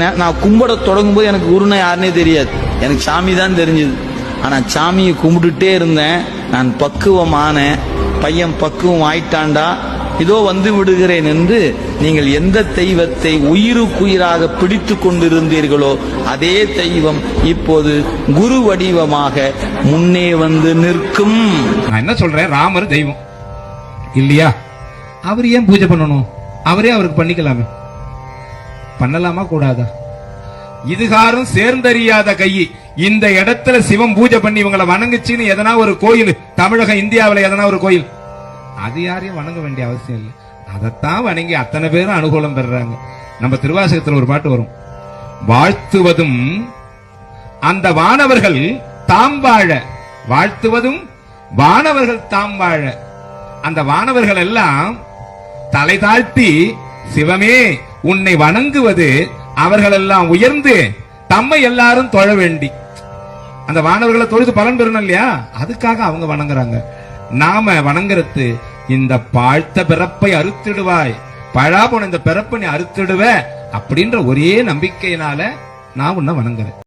நான் நான் கும்பிட தொடங்கும் போது எனக்கு குருனா யாருன்னே தெரியாது. எனக்கு சாமி தான் தெரிஞ்சது. ஆனா சாமியை கும்பிட்டுட்டே இருந்தேன். நான் பக்குவமான பையன் பக்குவம் ஆயிட்டாண்டா இதோ வந்து விடுகிறேன் என்று நீங்கள் எந்த தெய்வத்தை உயிருக்குயிராக பிடித்து கொண்டிருந்தீர்களோ அதே தெய்வம் இப்போது குரு வடிவமாக முன்னே வந்து நிற்கும். நான் என்ன சொல்றேன்? ராமர் தெய்வம். இல்லையா? அவர் ஏன் பூஜை பண்ணணும்? அவரே அவருக்கு பண்ணிக்கலாமே. பண்ணலாமா கூடாதா? இதுகாரும் சேர்ந்தறியாத கை இந்த இடத்துல சிவம் பூஜை பண்ணி இவங்களை வணங்குச்சுன்னு எதனா ஒரு கோயில் தமிழகம் இந்தியாவுல எதனா ஒரு கோயில் அது யாரையும் வணங்க வேண்டிய அவசியம் இல்லை. அதைத்தான் வணங்கி அத்தனை பேரும் அனுகூலம் பெறுறாங்க. நம்ம திருவாசகத்தில் ஒரு பாட்டு வரும். வாழ்த்துவதும் அந்த வானவர்கள் தாம் வாழ வாழ்த்துவதும் வானவர்கள் தாம் வாழ. அந்த வானவர்கள் எல்லாம் தலை தாழ்த்தி சிவமே உன்னை வணங்குவது அவர்களெல்லாம் உயர்ந்து தம்மை எல்லாரும் தொழ வேண்டி. அந்த வானவர்களை தொழுது பலன் பெறணும் இல்லையா? அதுக்காக அவங்க வணங்குறாங்க. நாம வணங்குறது இந்த பாழ்த்த பிறப்பை அறுத்திடுவாய். பழா போன இந்த பிறப்பை நீ அறுத்திடுவ அப்படின்ற ஒரே நம்பிக்கையினால நான் உன்னை வணங்குறேன்.